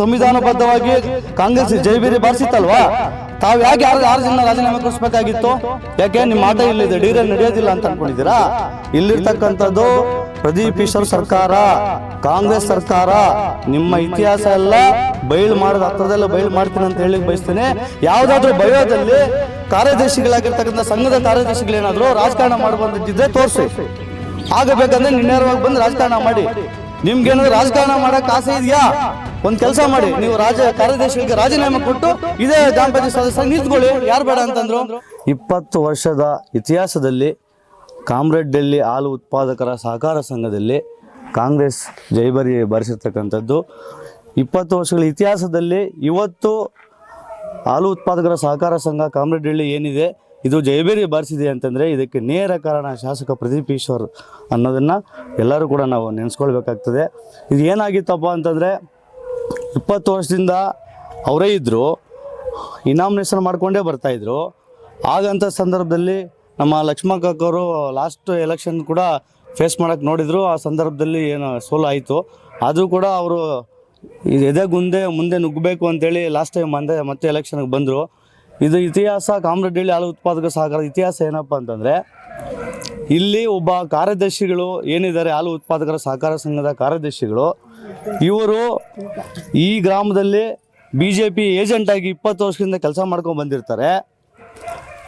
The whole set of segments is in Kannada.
ಸಂವಿಧಾನಬದ್ಧವಾಗಿ ಕಾಂಗ್ರೆಸ್ ಜೈಬೇರಿ ಬಾರಿಸಿತ್ತಲ್ವಾ? ತಾವು ಯಾಕೆ ಯಾರು ಆರು ಜನ ರಾಜೀನಾಮೆ ಕೊಡಿಸ್ಬೇಕಾಗಿತ್ತು? ಯಾಕೆ ನಿಮ್ಮ ಆಟ ಇಲ್ಲಿದೆ ಡೀರೇಲ್ ನಡೆಯೋದಿಲ್ಲ ಅಂತ ಅನ್ಕೊಂಡಿದ್ದೀರಾ? ಇಲ್ಲಿರ್ತಕ್ಕಂಥದ್ದು ಪ್ರದೀಪ್ ಈಶ್ವರ್ ಸರ್ಕಾರ, ಕಾಂಗ್ರೆಸ್ ಸರ್ಕಾರ, ನಿಮ್ಮ ಇತಿಹಾಸ ಎಲ್ಲ ಬಯಲು ಮಾಡೋದು ಹತ್ರದಲ್ಲ ಬಯಲು ಮಾಡ್ತೀನಿ ಅಂತ ಹೇಳಿ ಬಯಸ್ತೇನೆ. ಯಾವುದಾದ್ರೂ ಭಯದಲ್ಲಿ ಕಾರ್ಯದರ್ಶಿಗಳಾಗಿರ್ತಕ್ಕಂಥ ಸಂಘದ ಕಾರ್ಯದರ್ಶಿಗಳೇನಾದರೂ ರಾಜಕಾರಣ ಮಾಡ್ಬಂದಿದ್ರೆ ತೋರಿಸಿ. ಆಗಬೇಕಂದ್ರೆ ನಿನ್ನೇರವಾಗಿ ಬಂದು ರಾಜಕಾರಣ ಮಾಡಿ. ನಿಮ್ಗೇನಾದ್ರು ರಾಜಕಾರಣ ಮಾಡಕ್ ಆಸೆ ಇದೆಯಾ? ಒಂದ್ ಕೆಲಸ ಮಾಡಿ. ನೀವು ರಾಜ ಕಾರ್ಯದರ್ಶಿಗಳಿಗೆ ರಾಜೀನಾಮೆ ಕೊಟ್ಟು ಇದೇ ಪಂಚಾಯತ್ ಸದಸ್ಯ ನಿಂತ್ಕೊಳ್ಳಿ. ಯಾರು ಬೇಡ ಅಂತಂದ್ರು? ಇಪ್ಪತ್ತು ವರ್ಷದ ಇತಿಹಾಸದಲ್ಲಿ ಕಾಮ್ರೇಡ್ ಡೆಲ್ಲಿ ಹಾಲು ಉತ್ಪಾದಕರ ಸಹಕಾರ ಸಂಘದಲ್ಲಿ ಕಾಂಗ್ರೆಸ್ ಜೈಬರಿ ಬಾರಿಸಿರ್ತಕ್ಕಂಥದ್ದು. ಇಪ್ಪತ್ತು ವರ್ಷಗಳ ಇತಿಹಾಸದಲ್ಲಿ ಇವತ್ತು ಹಾಲು ಉತ್ಪಾದಕರ ಸಹಕಾರ ಸಂಘ ಕಾಮ್ರೇಡ್ ಡೆಲ್ಲಿ ಏನಿದೆ, ಇದು ಜೈಬೇರಿ ಬಾರಿಸಿದೆ ಅಂತಂದರೆ ಇದಕ್ಕೆ ನೇರ ಕಾರಣ ಶಾಸಕ ಪ್ರದೀಪ್ ಈಶ್ವರ್ ಅನ್ನೋದನ್ನು ಎಲ್ಲರೂ ಕೂಡ ನಾವು ನೆನೆಸ್ಕೊಳ್ಬೇಕಾಗ್ತದೆ. ಇದು ಏನಾಗಿತ್ತಪ್ಪ ಅಂತಂದರೆ ಇಪ್ಪತ್ತು ವರ್ಷದಿಂದ ಅವರೇ ಇದ್ದರು ಇನಾಮಿನೇಷನ್ ಮಾಡಿಕೊಂಡೇ ಬರ್ತಾಯಿದ್ರು ಆಗಂಥ ಸಂದರ್ಭದಲ್ಲಿ ನಮ್ಮ ಲಕ್ಷ್ಮಣ ಕಾಕವರು ಲಾಸ್ಟ್ ಎಲೆಕ್ಷನ್ ಕೂಡ ಫೇಸ್ ಮಾಡೋಕ್ಕೆ ನೋಡಿದರು. ಆ ಸಂದರ್ಭದಲ್ಲಿ ಏನು ಸೋಲು ಆಯಿತು. ಆದರೂ ಕೂಡ ಅವರು ಎದೆ ಗುಂದೆ ಮುಂದೆ ನುಗ್ಗಬೇಕು ಅಂತೇಳಿ ಲಾಸ್ಟ್ ಟೈಮ್ ಮಂದೆ ಮತ್ತೆ ಎಲೆಕ್ಷನ್ಗೆ ಬಂದರು. ಇದು ಇತಿಹಾಸ ಕಾಮರೆಡ್ಡಿ ಹಾಲು ಉತ್ಪಾದಕ ಸಾಗರ ಇತಿಹಾಸ ಏನಪ್ಪ ಅಂತಂದರೆ ಇಲ್ಲಿ ಒಬ್ಬ ಕಾರ್ಯದರ್ಶಿಗಳು ಏನಿದ್ದಾರೆ, ಹಾಲು ಉತ್ಪಾದಕರ ಸಹಕಾರ ಸಂಘದ ಕಾರ್ಯದರ್ಶಿಗಳು. ಇವರು ಈ ಗ್ರಾಮದಲ್ಲಿ ಬಿ ಜೆ ಪಿ ಏಜೆಂಟಾಗಿ ಇಪ್ಪತ್ತು ವರ್ಷದಿಂದ ಕೆಲಸ ಮಾಡ್ಕೊಂಡು ಬಂದಿರ್ತಾರೆ.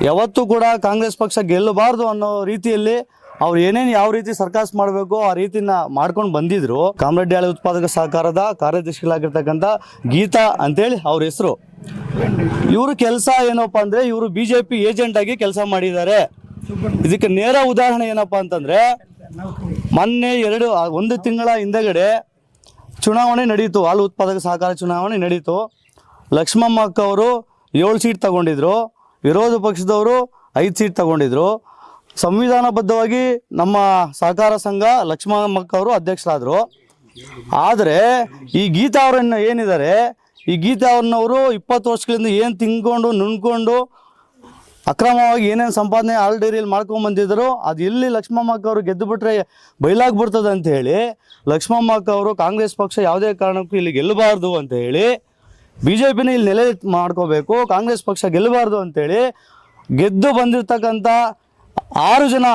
ಯಾವತ್ತೂ ಕೂಡ ಕಾಂಗ್ರೆಸ್ ಪಕ್ಷ ಗೆಲ್ಲಬಾರ್ದು ಅನ್ನೋ ರೀತಿಯಲ್ಲಿ ಅವ್ರು ಏನೇನು ಯಾವ ರೀತಿ ಸರ್ಕಾಸ್ ಮಾಡಬೇಕು ಆ ರೀತಿನ ಮಾಡ್ಕೊಂಡು ಬಂದಿದ್ರು. ಕಾಮರೆಡ್ಡಿ ಹಾಲು ಉತ್ಪಾದಕ ಸಹಕಾರದ ಕಾರ್ಯದರ್ಶಿಗಳಾಗಿರ್ತಕ್ಕಂಥ ಗೀತಾ ಅಂತೇಳಿ ಅವ್ರ ಹೆಸರು. ಇವರು ಕೆಲಸ ಏನಪ್ಪ ಅಂದರೆ ಇವರು ಬಿ ಜೆ ಪಿ ಏಜೆಂಟ್ ಆಗಿ ಕೆಲಸ ಮಾಡಿದ್ದಾರೆ. ಇದಕ್ಕೆ ನೇರ ಉದಾಹರಣೆ ಏನಪ್ಪ ಅಂತಂದರೆ, ಮೊನ್ನೆ ಎರಡು ಒಂದು ತಿಂಗಳ ಹಿಂದೆಗಡೆ ಚುನಾವಣೆ ನಡೀತು, ಹಾಲು ಉತ್ಪಾದಕ ಸಹಕಾರ ಚುನಾವಣೆ ನಡೀತು. ಲಕ್ಷ್ಮಮ್ಮ ಅಕ್ಕ ಅವರು ಏಳು ಸೀಟ್ ತಗೊಂಡಿದ್ರು, ವಿರೋಧ ಪಕ್ಷದವರು ಐದು ಸೀಟ್ ತಗೊಂಡಿದ್ರು. ಸಂವಿಧಾನಬದ್ಧವಾಗಿ ನಮ್ಮ ಸಹಕಾರ ಸಂಘ ಲಕ್ಷ್ಮಮ್ಮ ಅಕ್ಕ ಅವರು ಅಧ್ಯಕ್ಷರಾದರು. ಆದರೆ ಈ ಗೀತಾ ಅವರನ್ನ ಏನಿದ್ದಾರೆ, ಈ ಗೀತಾ ಅವ್ರನ್ನವರು ಇಪ್ಪತ್ತು ವರ್ಷಗಳಿಂದ ಏನು ತಿನ್ಕೊಂಡು ನುಣ್ಕೊಂಡು ಅಕ್ರಮವಾಗಿ ಏನೇನು ಸಂಪಾದನೆ ಆಲ್ ಡೈರಿಯಲ್ಲಿ ಮಾಡ್ಕೊಂಡು ಬಂದಿದ್ರು ಅದು ಇಲ್ಲಿ ಲಕ್ಷ್ಮಮ್ಮ ಅಕ್ಕ ಅವರು ಗೆದ್ದು ಬಯಲಾಗ್ಬಿಡ್ತದೆ ಅಂತ ಹೇಳಿ ಲಕ್ಷ್ಮಮ್ಮ ಅಕ್ಕ ಅವರು ಕಾಂಗ್ರೆಸ್ ಪಕ್ಷ ಯಾವುದೇ ಕಾರಣಕ್ಕೂ ಇಲ್ಲಿ ಗೆಲ್ಲಬಾರ್ದು ಅಂತ ಹೇಳಿ ಬಿ ಜೆ ಪಿನ ಇಲ್ಲಿ ನೆಲೆ ಮಾಡ್ಕೋಬೇಕು, ಕಾಂಗ್ರೆಸ್ ಪಕ್ಷ ಗೆಲ್ಲಬಾರ್ದು ಅಂತೇಳಿ ಗೆದ್ದು ಬಂದಿರ್ತಕ್ಕಂಥ ಆರು ಜನ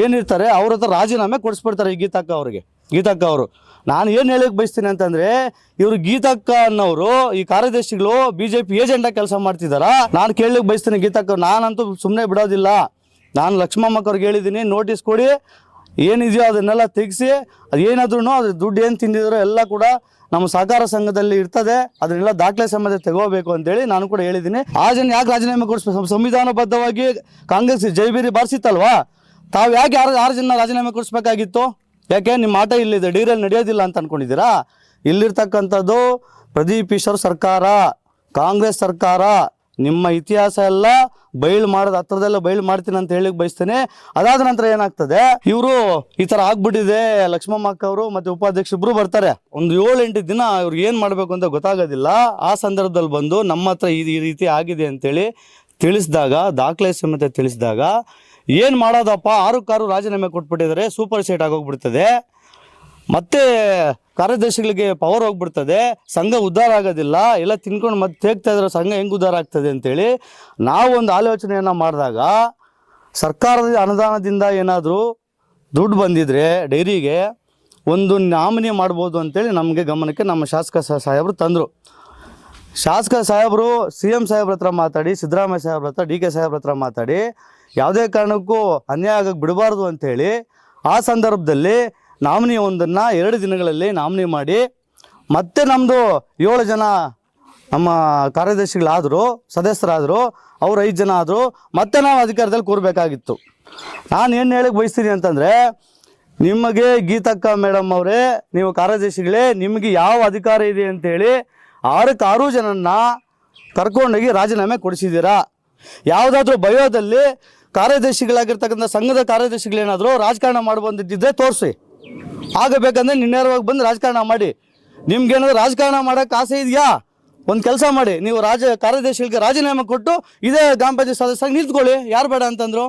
ಏನಿರ್ತಾರೆ ಅವ್ರ ಹತ್ರ ರಾಜೀನಾಮೆ ಕೊಡಿಸ್ಬಿಡ್ತಾರೆ ಈ ಗೀತಕ್ಕ ಅವರಿಗೆ. ಗೀತಕ್ಕ ಅವರು. ನಾನು ಏನು ಹೇಳಕ್ಕೆ ಬಯಸ್ತೀನಿ ಅಂತಂದ್ರೆ, ಇವರು ಗೀತಕ್ಕ ಅನ್ನೋರು, ಈ ಕಾರ್ಯದರ್ಶಿಗಳು ಬಿ ಜೆ ಪಿ ಏಜೆಂಟಾಗಿ ಕೆಲಸ ಮಾಡ್ತಿದ್ದಾರ ನಾನು ಕೇಳಲಿಕ್ಕೆ ಬಯಸ್ತೀನಿ ಗೀತಕ್ಕ, ನಾನಂತೂ ಸುಮ್ಮನೆ ಬಿಡೋದಿಲ್ಲ. ನಾನು ಲಕ್ಷ್ಮಮ್ಮಕ್ಕವ್ರಿಗೆ ಹೇಳಿದ್ದೀನಿ ನೋಟಿಸ್ ಕೊಡಿ. ಏನಿದೆಯೋ ಅದನ್ನೆಲ್ಲ ತೆಗೆಸಿ, ಅದು ಏನಾದ್ರೂ ಅದು ದುಡ್ಡು ಏನು ತಿಂದಿದ್ರೋ ಎಲ್ಲ ಕೂಡ ನಮ್ಮ ಸಹಕಾರ ಸಂಘದಲ್ಲಿ ಇರ್ತದೆ. ಅದನ್ನೆಲ್ಲ ದಾಖಲೆ ಸಮೇತ ತಗೋಬೇಕು ಅಂತೇಳಿ ನಾನು ಕೂಡ ಹೇಳಿದ್ದೀನಿ ಆ ಜನ ಯಾಕೆ ರಾಜೀನಾಮೆ ಕೊಡಿಸ್ಬೇಕು ಸಂವಿಧಾನಬದ್ಧವಾಗಿ ಕಾಂಗ್ರೆಸ್ ಜೈಬೀರಿ ಬಾರಿಸಿತ್ತಲ್ವಾ? ತಾವು ಯಾಕೆ ಯಾರು ಆರು ಜನ ರಾಜೀನಾಮೆ ಕೊಡಿಸ್ಬೇಕಾಗಿತ್ತು? ಯಾಕೆ ನಿಮ್ಮ ಆಟ ಇಲ್ಲಿದೆ? ಡೀರಲ್ಲಿ ನಡೆಯೋದಿಲ್ಲ ಅಂತ ಅಂದ್ಕೊಂಡಿದ್ದೀರಾ ಇಲ್ಲಿರ್ತಕ್ಕಂಥದ್ದು ಪ್ರದೀಪ್ ಈಶ್ವರ್ ಸರ್ಕಾರ, ಕಾಂಗ್ರೆಸ್ ಸರ್ಕಾರ, ನಿಮ್ಮ ಇತಿಹಾಸ ಎಲ್ಲ ಬಯಲು ಮಾಡೋದು ಹತ್ರದೆಲ್ಲ ಬಯಲು ಮಾಡ್ತೀನಿ ಅಂತ ಹೇಳಿ ಬಯಸ್ತೇನೆ. ಅದಾದ ನಂತರ ಏನಾಗ್ತದೆ? ಇವರು ಈ ಥರ ಆಗ್ಬಿಟ್ಟಿದೆ ಲಕ್ಷ್ಮಮ್ಮ ಅಕ್ಕ ಅವರು ಮತ್ತು ಉಪಾಧ್ಯಕ್ಷ ಇಬ್ರು ಬರ್ತಾರೆ. ಒಂದು ಏಳು ಎಂಟು ದಿನ ಇವ್ರಿಗೆ ಏನು ಮಾಡಬೇಕು ಅಂತ ಗೊತ್ತಾಗೋದಿಲ್ಲ. ಆ ಸಂದರ್ಭದಲ್ಲಿ ಬಂದು ನಮ್ಮ ಹತ್ರ ಈ ರೀತಿ ಆಗಿದೆ ಅಂತೇಳಿ ತಿಳಿಸಿದಾಗ, ದಾಖಲೆ ಸಮೇತ ತಿಳಿಸಿದಾಗ ಏನು ಮಾಡೋದಪ್ಪ? ಆರು ಕಾರು ರಾಜೀನಾಮೆ ಕೊಟ್ಬಿಟ್ಟಿದ್ದಾರೆ ಸೂಪರ್ ಸೀಟ್ ಆಗೋಗ್ಬಿಡ್ತದೆ. ಮತ್ತೆ ಕಾರ್ಯದರ್ಶಿಗಳಿಗೆ ಪವರ್ ಹೋಗ್ಬಿಡ್ತದೆ, ಸಂಘ ಉದ್ಧಾರ ಆಗೋದಿಲ್ಲ, ಎಲ್ಲ ತಿನ್ಕೊಂಡು ಮತ್ತೆ ತೇಗ್ತಾ ಇದ್ರೆ ಸಂಘ ಹೆಂಗೆ ಉದ್ಧಾರ ಆಗ್ತದೆ ಅಂತೇಳಿ ನಾವು ಒಂದು ಆಲೋಚನೆಯನ್ನು ಮಾಡಿದಾಗ ಸರ್ಕಾರದ ಅನುದಾನದಿಂದ ಏನಾದರೂ ದುಡ್ಡು ಬಂದಿದ್ರೆ ಡೈರಿಗೆ ಒಂದು ನಾಮಿನಿ ಮಾಡ್ಬೋದು ಅಂತೇಳಿ ನಮಗೆ ಗಮನಕ್ಕೆ ನಮ್ಮ ಶಾಸಕ ಸಾಹೇಬರು ತಂದರು. ಶಾಸಕ ಸಾಹೇಬರು, ಸಿ ಎಂ ಸಾಹೇಬ್ರ ಹತ್ರ ಮಾತಾಡಿ, ಸಿದ್ದರಾಮಯ್ಯ ಸಾಹೇಬ್ರ ಹತ್ರ, ಡಿ ಕೆ ಸಾಹೇಬ್ರ ಹತ್ರ ಮಾತಾಡಿ ಯಾವುದೇ ಕಾರಣಕ್ಕೂ ಅನ್ಯಾಯ ಆಗಕ್ಕೆ ಬಿಡಬಾರ್ದು ಅಂಥೇಳಿ ಆ ಸಂದರ್ಭದಲ್ಲಿ ನಾಮಿನಿ ಒಂದನ್ನು ಎರಡು ದಿನಗಳಲ್ಲಿ ನಾಮಿನಿ ಮಾಡಿ ಮತ್ತೆ ನಮ್ಮದು ಏಳು ಜನ ನಮ್ಮ ಕಾರ್ಯದರ್ಶಿಗಳಾದರು, ಸದಸ್ಯರಾದರು, ಅವ್ರು ಐದು ಜನ ಆದರು, ಮತ್ತೆ ನಾವು ಅಧಿಕಾರದಲ್ಲಿ ಕೂರಬೇಕಾಗಿತ್ತು. ನಾನು ಏನು ಹೇಳಕ್ಕೆ ಬಯಸ್ತೀನಿ ಅಂತಂದರೆ, ನಿಮಗೆ ಗೀತಕ್ಕ ಮೇಡಮ್ ಅವರೇ, ನೀವು ಕಾರ್ಯದರ್ಶಿಗಳೇ, ನಿಮಗೆ ಯಾವ ಅಧಿಕಾರ ಇದೆ ಅಂತೇಳಿ ಆರಕ್ಕೆ ಆರು ಜನನ್ನ ಕರ್ಕೊಂಡೋಗಿ ರಾಜೀನಾಮೆ ಕೊಡಿಸಿದ್ದೀರಾ? ಯಾವುದಾದ್ರೂ ಭಯದಲ್ಲಿ ಕಾರ್ಯದರ್ಶಿಗಳಾಗಿರ್ತಕ್ಕಂಥ ಸಂಘದ ಕಾರ್ಯದರ್ಶಿಗಳೇನಾದರೂ ರಾಜಕಾರಣ ಮಾಡಿ ಬಂದಿದ್ದಿದ್ರೆ ತೋರಿಸಿ. ಆಗಬೇಕಂದ್ರೆ ನಿನ್ನೇರವಾಗಿ ಬಂದು ರಾಜಕಾರಣ ಮಾಡಿ. ನಿಮ್ಗೇನಾದ್ರು ರಾಜಕಾರಣ ಮಾಡೋಕ್ಕೆ ಆಸೆ ಇದೆಯಾ? ಒಂದು ಕೆಲಸ ಮಾಡಿ. ನೀವು ರಾಜ ಕಾರ್ಯದರ್ಶಿಗಳಿಗೆ ರಾಜೀನಾಮೆ ಕೊಟ್ಟು ಇದೇ ಗ್ರಾಮ ಪಂಚಾಯತ್ ಸದಸ್ಯ ನಿಂತ್ಕೊಳ್ಳಿ. ಯಾರು ಬೇಡ ಅಂತಂದ್ರು?